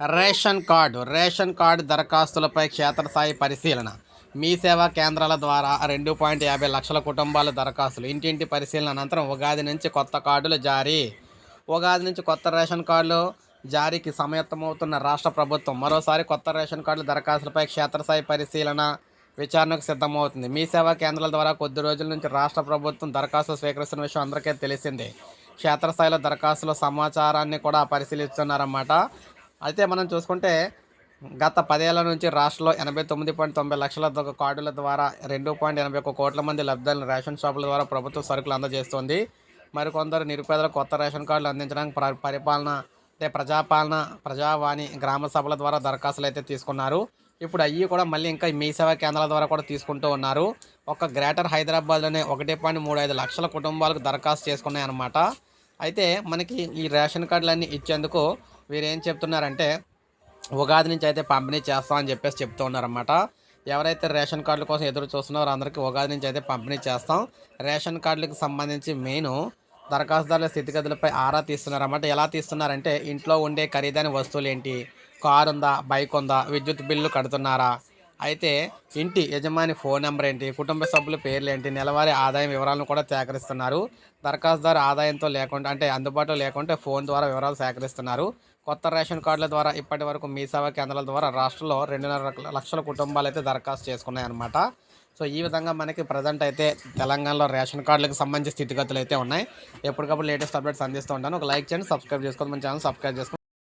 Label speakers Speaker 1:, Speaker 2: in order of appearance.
Speaker 1: Ration card ration card దరఖాస్తులపై క్షేత్రస్థాయి పరిశీలన. మీ సేవా కేంద్రాల ద్వారా రెండు పాయింట్ యాభై లక్షల కుటుంబాల దరఖాస్తులు. ఇంటింటి పరిశీలన అనంతరం ఉగాది నుంచి కొత్త కార్డులు జారీ. ఉగాది నుంచి కొత్త రేషన్ కార్డులు జారీకి సమయత్తమవుతున్న రాష్ట్ర ప్రభుత్వం మరోసారి కొత్త రేషన్ కార్డుల దరఖాస్తులపై క్షేత్రస్థాయి పరిశీలన విచారణకు సిద్ధమవుతుంది. మీ సేవా కేంద్రాల ద్వారా కొద్ది రోజుల నుంచి రాష్ట్ర ప్రభుత్వం దరఖాస్తులు స్వీకరిస్తున్న విషయం అందరికీ తెలిసిందే. క్షేత్రస్థాయిలో దరఖాస్తుల సమాచారాన్ని కూడా పరిశీలిస్తున్నారన్నమాట. అయితే మనం చూసుకుంటే గత పదేళ్ళ నుంచి రాష్ట్రంలో ఎనభై తొమ్మిది పాయింట్ తొంభై లక్షల కార్డుల ద్వారా రెండు పాయింట్ ఎనభై ఒక కోట్ల మంది లబ్ధాలను రేషన్ షాపుల ద్వారా ప్రభుత్వ సరుకులు అందజేస్తోంది. మరికొందరు నిరుపేదలకు కొత్త రేషన్ కార్డులు అందించడానికి పరిపాలన అంటే ప్రజాపాలన ప్రజావాణి గ్రామ సభల ద్వారా దరఖాస్తులు అయితే తీసుకున్నారు. ఇప్పుడు అవి కూడా మళ్ళీ ఇంకా మీ సేవా కేంద్రాల ద్వారా కూడా తీసుకుంటూ ఉన్నారు. ఒక గ్రేటర్ హైదరాబాద్లోనే ఒకటి పాయింట్ మూడు ఐదు లక్షల కుటుంబాలకు దరఖాస్తు చేసుకున్నాయన్నమాట. అయితే మనకి ఈ రేషన్ కార్డులన్నీ ఇచ్చేందుకు వీరేం చెప్తున్నారంటే ఉగాది నుంచి అయితే పంపిణీ చేస్తామని చెప్పేసి చెప్తూ ఉన్నారన్నమాట. ఎవరైతే రేషన్ కార్డుల కోసం ఎదురు చూస్తున్నారో అందరికీ ఉగాది నుంచి అయితే పంపిణీ చేస్తాం. రేషన్ కార్డులకు సంబంధించి మెయిన్ దరఖాస్తుదారుల స్థితిగతులపై ఆరా తీస్తున్నారన్నమాట. ఎలా తీస్తున్నారంటే ఇంట్లో ఉండే ఖరీదైన వస్తువులు ఏంటి? కారు ఉందా బైక్ ఉందా? విద్యుత్ బిల్లు కడుతున్నారా? అయితే ఇంటి యజమాని ఫోన్ నెంబర్ ఏంటి? కుటుంబ సభ్యుల పేర్లు ఏంటి? నెలవారీ ఆదాయం వివరాలను కూడా సేకరిస్తున్నారు. దరఖాస్తుదారు ఆదాయంతో లేకుండా అంటే అందుబాటులో లేకుంటే ఫోన్ ద్వారా వివరాలు సేకరిస్తున్నారు. కొత్త రేషన్ కార్డుల ద్వారా ఇప్పటి వరకు మీ సేవా కేంద్రాల ద్వారా రాష్ట్రంలో రెండున్నర లక్షల కుటుంబాలు అయితే దరఖాస్తు చేసుకున్నాయన్నమాట. సో ఈ విధంగా మనకి ప్రజెంట్ అయితే తెలంగాణలో రేషన్ కార్డులకు సంబంధించి స్థితిగతులు అయితే ఉన్నాయి. ఎప్పటికప్పుడు లేటెస్ట్ అప్డేట్స్ అందిస్తూ ఉంటాను. ఒక లైక్ చేయండి సబ్స్క్రైబ్ చేసుకోండి. మన ఛానల్ సబ్స్క్రైబ్ చేసుకోండి.